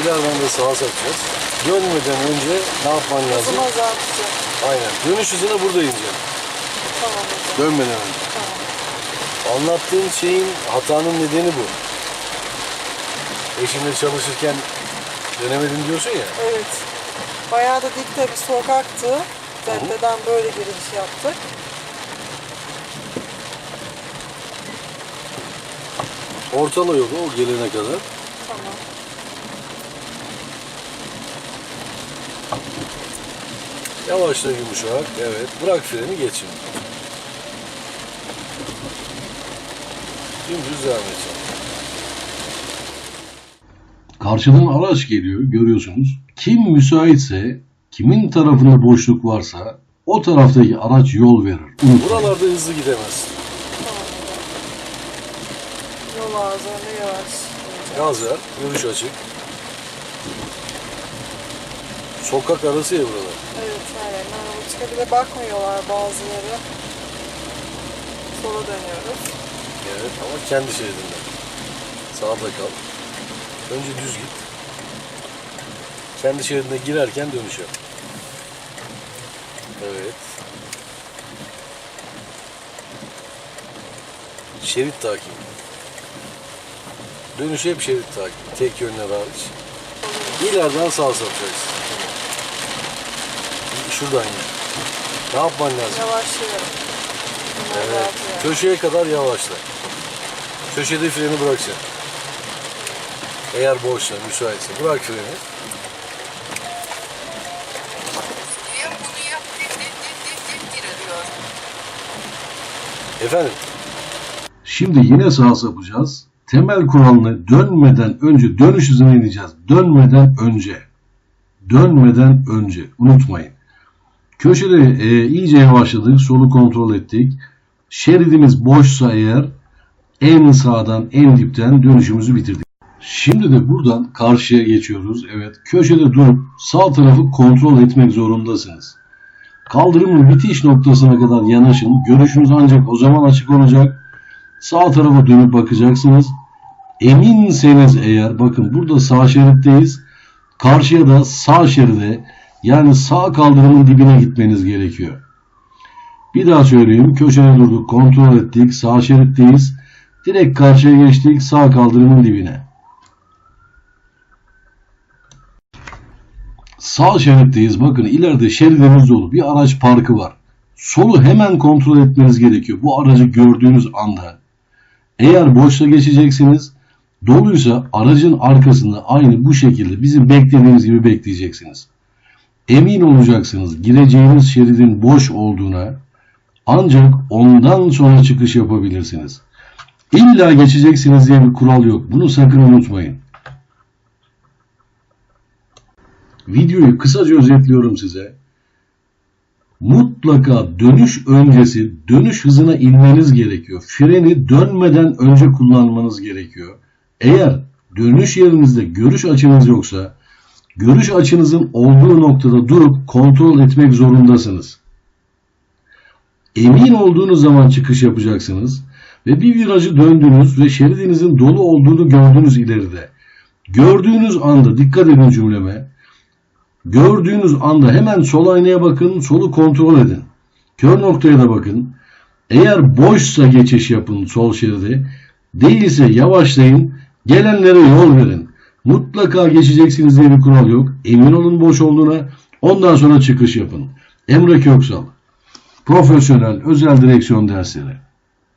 İleriden de sağa sapacağız. Dönmeden önce ne yapman lazım? Hızımı azaltacağım. Aynen. Dönüş hızına burada ineceksin. Tamam. Dönmeden önce. Tamam. Anlattığın şeyin hatanın nedeni bu. Eşimle çalışırken dönemedim diyorsun ya. Evet. Bayağı da dikte bir sokaktı. Caddeden böyle giriş yaptık. Ortala yolu o gelene kadar. Tamam. Yavaşla yumuşak. Evet. Bırak freni geç şimdi. Dümdüz devam edeceğim. Karşıdan araç geliyor görüyorsunuz. Kim müsaitse, kimin tarafında boşluk varsa o taraftaki araç yol verir. Unutmayın. Buralarda hızlı hocam. Yol ağzını yavaş. Gaz ver. Görüş açık. Sokak arası ya buralar. Evet aynen. Çıkıyor. Bir de bakmıyorlar bazıları. Sola dönüyoruz. Evet ama kendi şeridinde. Sağda kal. Önce düz git. Kendi şeridine girerken dönüş yap. Evet. Şerit takip. Dönüş hep şerit takip. Tek yönler hariç. İleriden sağ sapacaksın. Şuradan git. Ne yapman lazım? Bunları Evet. Köşeye kadar yavaşla. Köşede freni bırakacaksın. Eğer boşsa, müsaitse bırak freni. Bunu yap. Efendim, Şimdi yine sağa sapacağız. Temel kuralını dönmeden önce dönüş hızına ineceğiz. Dönmeden önce. Dönmeden önce. Unutmayın. Köşede e, iyice yavaşladık. Solu kontrol ettik. Şeridimiz boşsa eğer en sağdan en dipten dönüşümüzü bitirdik. Şimdi de buradan karşıya geçiyoruz. Evet. Köşede durup sağ tarafı kontrol etmek zorundasınız. Kaldırımın bitiş noktasına kadar yanaşın. Görüşünüz ancak o zaman açık olacak. Sağ tarafa dönüp bakacaksınız. Eminseniz eğer bakın burada sağ şeritteyiz. Karşıya da sağ şeride yani sağ kaldırımın dibine gitmeniz gerekiyor. Bir daha söyleyeyim. Köşede durduk, kontrol ettik. Sağ şeritteyiz. Direkt karşıya geçtik. Sağ kaldırımın dibine. Sağ şeritteyiz. Bakın ileride şeridimiz dolu. Bir araç parkı var. Solu hemen kontrol etmeniz gerekiyor. Bu aracı gördüğünüz anda. Eğer boşta geçeceksiniz, doluysa aracın arkasında aynı bu şekilde bizim beklediğimiz gibi bekleyeceksiniz. Emin olacaksınız gireceğiniz şeridin boş olduğuna ancak ondan sonra çıkış yapabilirsiniz. İlla geçeceksiniz diye bir kural yok. Bunu sakın unutmayın. Videoyu kısaca özetliyorum size. Mutlaka dönüş öncesi dönüş hızına inmeniz gerekiyor. Freni dönmeden önce kullanmanız gerekiyor. Eğer dönüş yerinizde görüş açınız yoksa görüş açınızın olduğu noktada durup kontrol etmek zorundasınız. Emin olduğunuz zaman çıkış yapacaksınız ve bir virajı döndünüz ve şeridinizin dolu olduğunu gördünüz ileride. Gördüğünüz anda dikkat edin cümleme. Gördüğünüz anda hemen sol aynaya bakın, solu kontrol edin. Kör noktaya da bakın. Eğer boşsa geçiş yapın sol şeride. Değilse yavaşlayın, gelenlere yol verin. Mutlaka geçeceksiniz diye bir kural yok. Emin olun boş olduğuna. Ondan sonra çıkış yapın. Emre Köksal. Profesyonel özel direksiyon dersleri.